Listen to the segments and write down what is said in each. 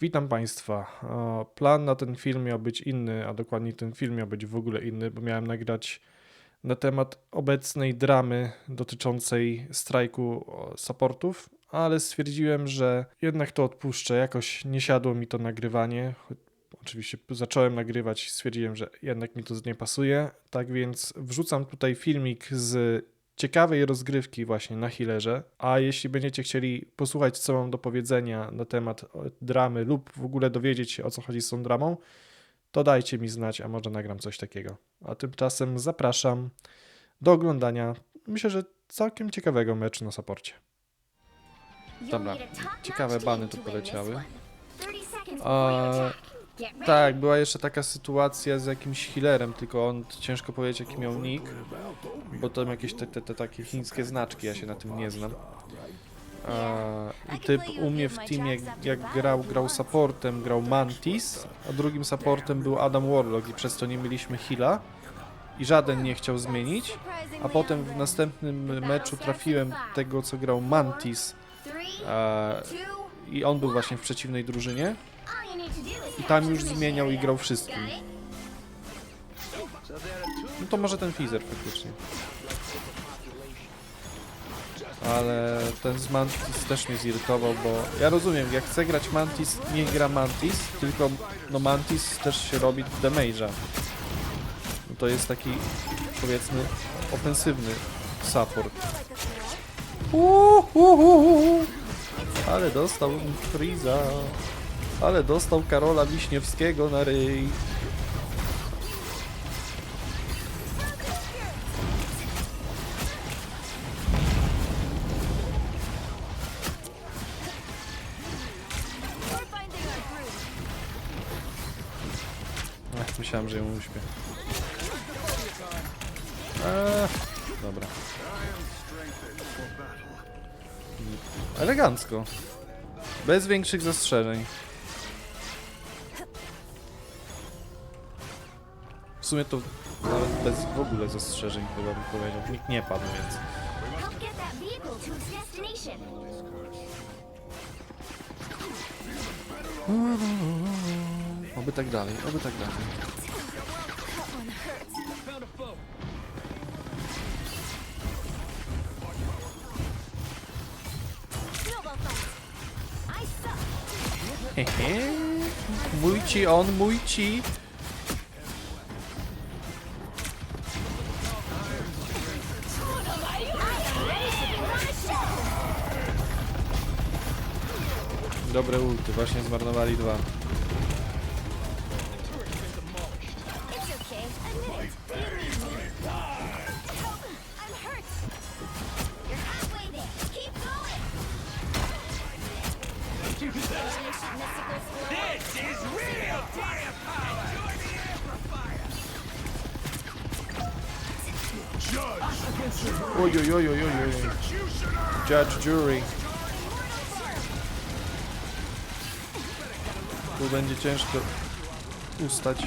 Witam Państwa. E, Plan na ten film miał być inny, a dokładnie ten film miał być w ogóle inny, bo miałem nagrać na temat obecnej dramy dotyczącej strajku supportów, ale stwierdziłem, że jednak to odpuszczę. Jakoś nie siadło mi to nagrywanie. Oczywiście zacząłem nagrywać, stwierdziłem, że jednak mi to nie pasuje. Tak więc wrzucam tutaj filmik z ciekawej rozgrywki właśnie na healerze, a jeśli będziecie chcieli posłuchać, co mam do powiedzenia na temat o, dramy lub w ogóle dowiedzieć się, o co chodzi z tą dramą, to dajcie mi znać, a może nagram coś takiego. A tymczasem zapraszam do oglądania, myślę, że całkiem ciekawego meczu na saporcie. Dobra, ciekawe bany tu poleciały. A, Tak, była jeszcze taka sytuacja z jakimś healerem, tylko on ciężko powiedzieć jaki miał nick, bo tam jakieś te, te, te takie chińskie znaczki, ja się na tym nie znam. I typ u mnie w teamie jak, grał, grał supportem, grał Mantis, a drugim supportem był Adam Warlock i przez to nie mieliśmy heala i żaden nie chciał zmienić, a potem w następnym meczu trafiłem tego co grał Mantis i on był właśnie w przeciwnej drużynie tam już zmieniał i grał wszystkim. No to może ten Fizer faktycznie. Ale ten z Mantis też mnie zirytował, bo ja rozumiem, jak chcę grać Mantis, nie gra Mantis, tylko no Mantis też się robi damage'a. No to jest taki, powiedzmy, ofensywny support. Uhuhuhu. Ale dostał Freeza. Ale dostał Karola Wiśniewskiego na ryj. Ach, myślałem, że ją uśpię. Dobra. Elegancko. Bez większych zastrzeżeń. W sumie to nawet bez w ogóle zastrzeżeń chyba bym powiedział. Nikt nie padł, więc... Help get that vehicle to its destination. Oby tak dalej, oby tak dalej. Snowball fight. I suck. Hehe. Mój ci on, mój ci. Dobre ulty, właśnie zmarnowali dwa. Oj, oj, oj, oj, oj, oj. Judge, jury. Będzie ciężko ustać.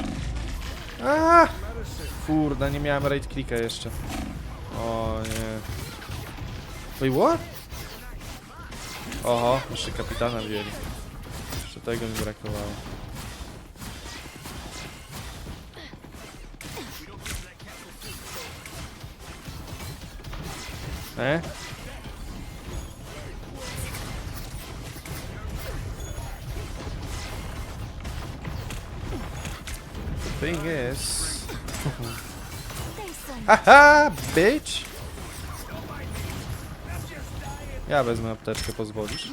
A! Kurde, nie miałem right clicka jeszcze. O nie. Wait, what? Oho, jeszcze kapitana wzięli. Jeszcze tego mi brakowało. E? Thing is... Haha, bitch! Ja wezmę apteczkę, pozwolisz?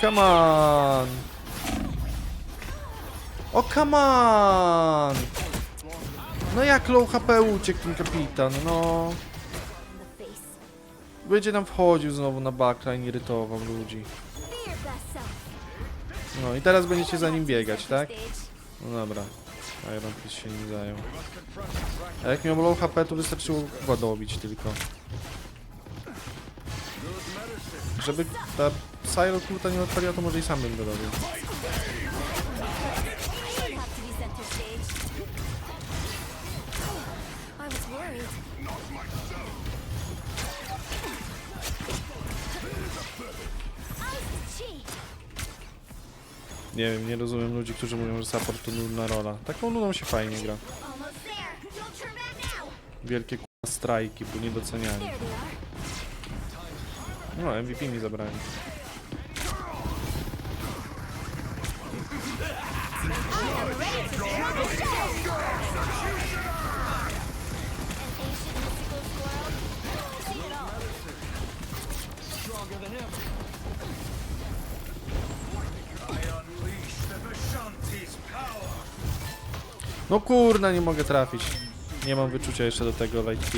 come on! O, come on! No jak low HP uciekł ten kapitan, no... Będzie nam wchodził znowu na backline, irytował ludzi. No i teraz będziecie za nim biegać, tak? Stage. No dobra. Iron Fist się nie zajął. A jak miał low HP, to wystarczyło chyba dobić tylko. Żeby ta Syro Kulta nie odpaliła, to może i sam bym go dobił. Nie wiem, nie rozumiem ludzi, którzy mówią, że support to nudna rola. Taką nudą się fajnie gra. Wielkie k***a strajki, bo they are. No, MVP mi zabrali. No kurna, nie mogę trafić. Nie mam wyczucia jeszcze do tego light.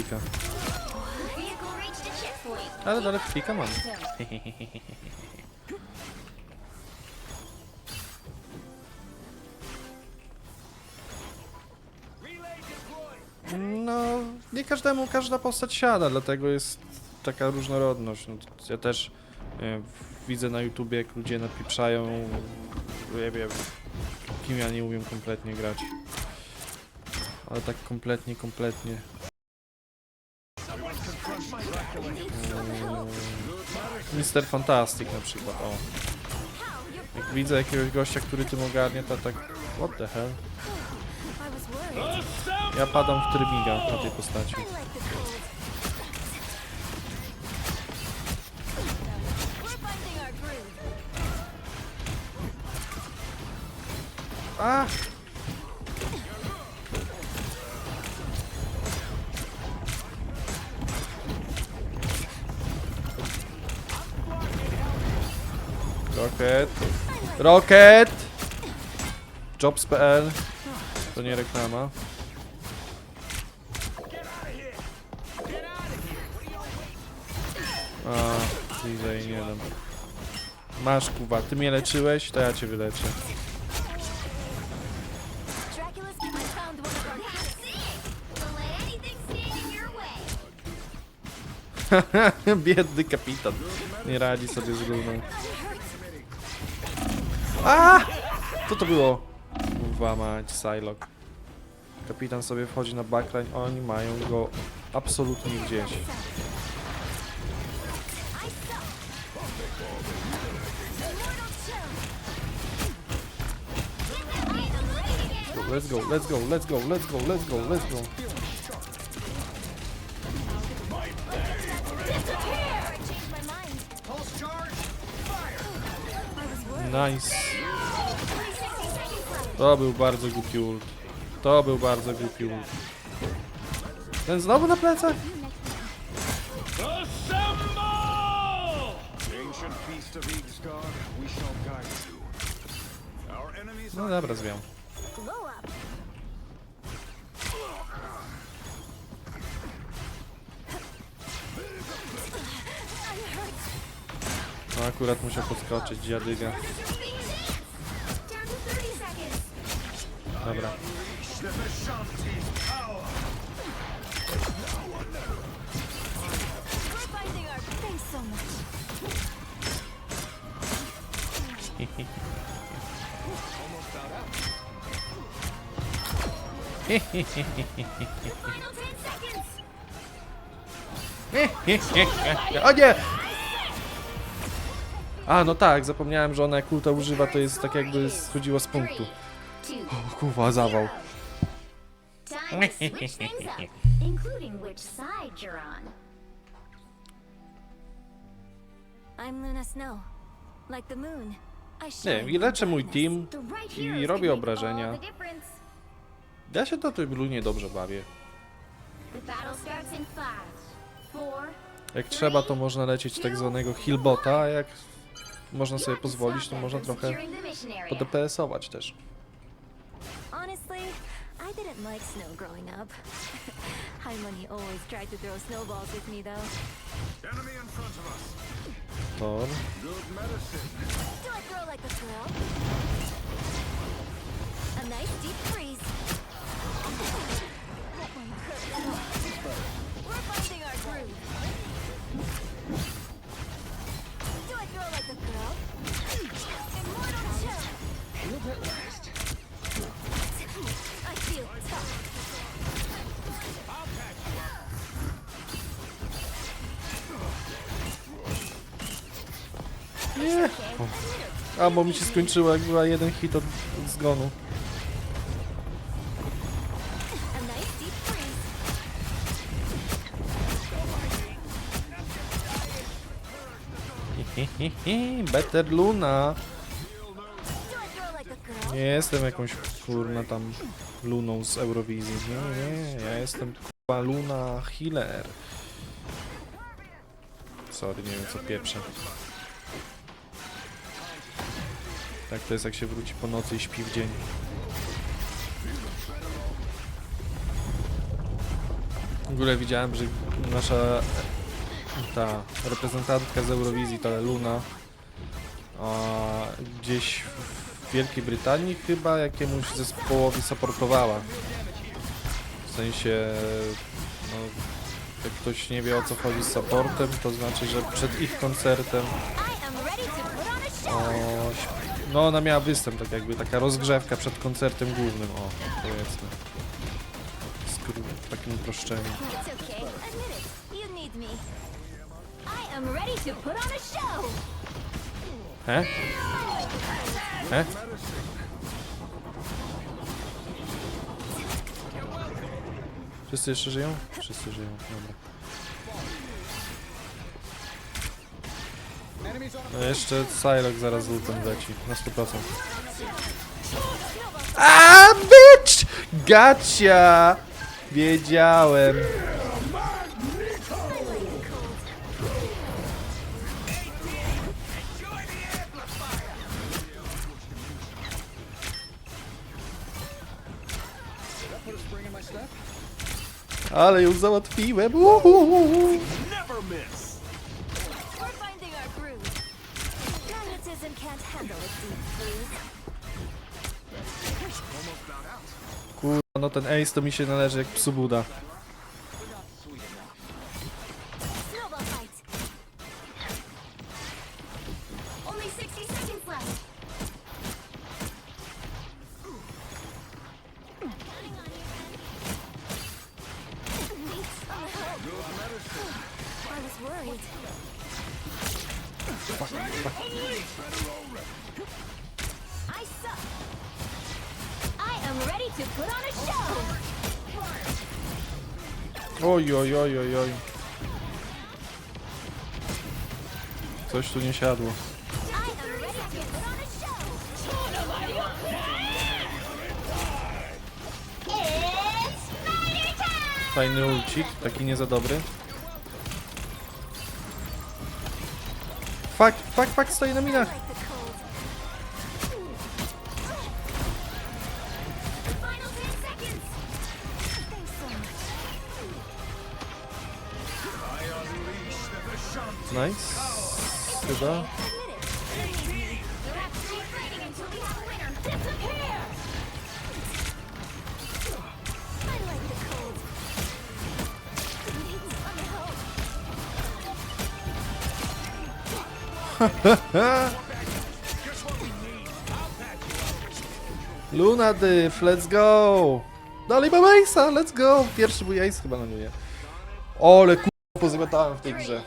Ale dalej clicka mam. No, nie każdemu każda postać siada, dlatego jest taka różnorodność. No, ja też widzę na YouTubie, jak ludzie napieprzają, ja wiem, kim ja nie umiem kompletnie grać. Ale tak kompletnie, kompletnie. Mister Fantastic na przykład, o. Jak widzę jakiegoś gościa, który tym ogarnia, to tak... What the hell? Ja padam w trybiga na tej postaci. I Rocket. Rocket! Jobs.pl To nie reklama. A, bliżej nie dam. Masz kuwa, ty mnie leczyłeś, to ja cię wyleczę. Biedny kapitan. Nie radzi sobie z runą. A! Co to było? Kurwa mać, Psylocke. Kapitan sobie wchodzi na backline, oni mają go absolutnie gdzieś. Let's go, let's go, let's go, let's go, let's go, let's go. changed To był bardzo głupi ult. To był bardzo głupi ult. Ten znowu na plecach? No dobra, zwiam. No akurat musiał podskoczyć, dziadyga. Seconds! O nie! A, no tak, zapomniałem, że ona jak ulta używa, to jest tak jakby schodziła z punktu. O, kurwa, zawał. time to switch things up, including which side you're on. I'm Luna Snow. Like the moon. I Nie shine wiem, i leczę mój team The right i robię obrażenia. all the difference. Ja się do tej Lunie dobrze bawię. The battle starts in five, four, Jak trzeba, to można lecieć tak zwanego healbota, a jak można sobie pozwolić, to można trochę podps-ować też. Honestly, I didn't like snow growing up. Harmony always tried to throw snowballs with me though. Enemy in front of us. Tor. Good medicine. Do I throw like a girl? A nice deep freeze. That one hurt. We're finding our groove. Do I throw like a girl? Immortal chill. Nie. A, bo mi się skończyło, jak była jeden hit od, od zgonu. Freeze. Better Luna. Nie jestem jakąś kurna tam Luną z Eurowizji. Nie, nie, ja jestem kurwa Luna Healer. Sorry, nie wiem co pieprzę. Tak to jest jak się wróci po nocy i śpi w dzień. W ogóle widziałem, że nasza ta reprezentantka z Eurowizji, ta Luna, a, gdzieś w Wielkiej Brytanii chyba jakiemuś zespołowi supportowała. W sensie, no, jak ktoś nie wie o co chodzi z supportem, to znaczy, że przed ich koncertem o, no ona miała występ, tak jakby taka rozgrzewka przed koncertem głównym, o, powiedzmy. Skrót, w takim uproszczeniu. He? He? Wszyscy jeszcze żyją? Wszyscy żyją, dobra. No jeszcze Psylocke zaraz z lutem leci, na 100%. A bitch! Gacia! Wiedziałem. Ale ją załatwiłem. Uhuhu. Kurwa, no ten ace to mi się należy jak psu Buda. Snowball fight. I suck. I am ready to put on a show. Oj, oj, oj, oj, oj. Coś tu nie siadło. Fajny ulcik, taki nie za dobry. Fuck, fuck, fuck, stoi na minach. Some help. Luna Dyf, let's go! Dalej mam Ace'a, let's go! Pierwszy mój Ace chyba na mnie. Ole ku... pozamiatałem w tej grze.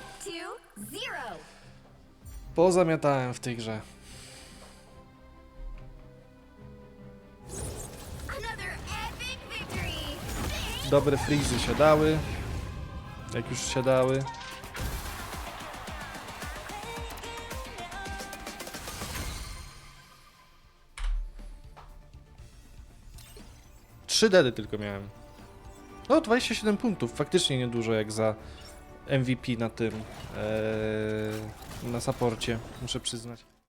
Pozamiatałem w tej grze. Dobre freezy siadały. Jak już siadały. Trzy dedy tylko miałem. No, 27 punktów. Faktycznie niedużo jak za MVP na tym. Eee, na saporcie, muszę przyznać.